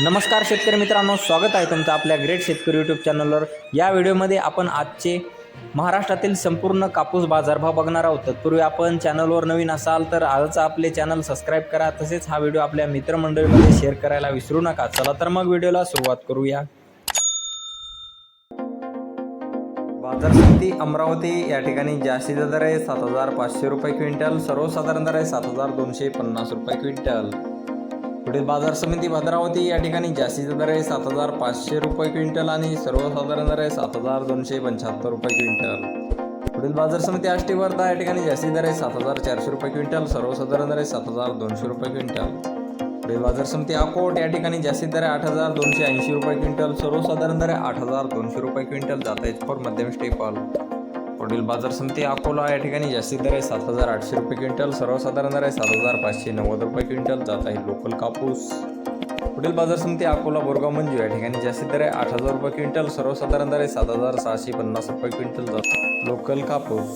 नमस्कार शेतकरी मित्रांनो स्वागत आहे तुमचं आपल्या ग्रेट शेतकरी यूट्यूब चॅनलवर या व्हिडिओमध्ये आपण आजचे महाराष्ट्रातील संपूर्ण कापूस बाजारभाव बघणार आहोत. तत्पूर्वी आपण चॅनलवर नवीन असाल तर आजच आपले चॅनल सबस्क्राईब करा. तसेच हा व्हिडिओ आपल्या मित्रमंडळीमध्ये शेअर करायला विसरू नका. चला तर मग व्हिडिओला सुरुवात करूया. बाजार समिती अमरावती या ठिकाणी जास्तीचा दर आहे सात हजार पाचशे रुपये क्विंटल सर्वसाधारण दर आहे सात हजार दोनशे पन्नास रुपये क्विंटल. पुढील बाजार समिती भद्रावती या ठिकाणी जास्तीचा दर आहे सात हजार पाचशे रुपये क्विंटल आणि सर्वसाधारण दर आहे सात हजार दोनशे पंच्याहत्तर रुपये क्विंटल. पुढील बाजार समिती आष्टी वर्धा या ठिकाणी जास्ती दर आहे सात हजार चारशे रुपये क्विंटल सर्वसाधारण दर आहे सात हजार दोनशे रुपये क्विंटल. पुढील बाजार समिती अकोट या ठिकाणी जास्तीत दर आहे आठ हजार दोनशे ऐंशी रुपये क्विंटल सर्वसाधारण दर आहे आठ हजार दोनशे रुपये क्विंटल जात आहे फॉर मध्यम स्टेपल वडील बाजार समिती अकोला या ठिकाणी जास्तीत दर आहे सात हजार आठशे रुपये क्विंटल सर्वसाधारण दर आहे सात हजार पाचशे नव्वद रुपये क्विंटल जात आहे लोकल कापूस. पुढील बाजार समिती अकोला बोरगाव मंजू या ठिकाणी जास्तीत दर आहे आठ हजार रुपये क्विंटल सर्वसाधारण दर आहे सात हजार सहाशे पन्नास रुपये क्विंटल जात लोकल कापूस.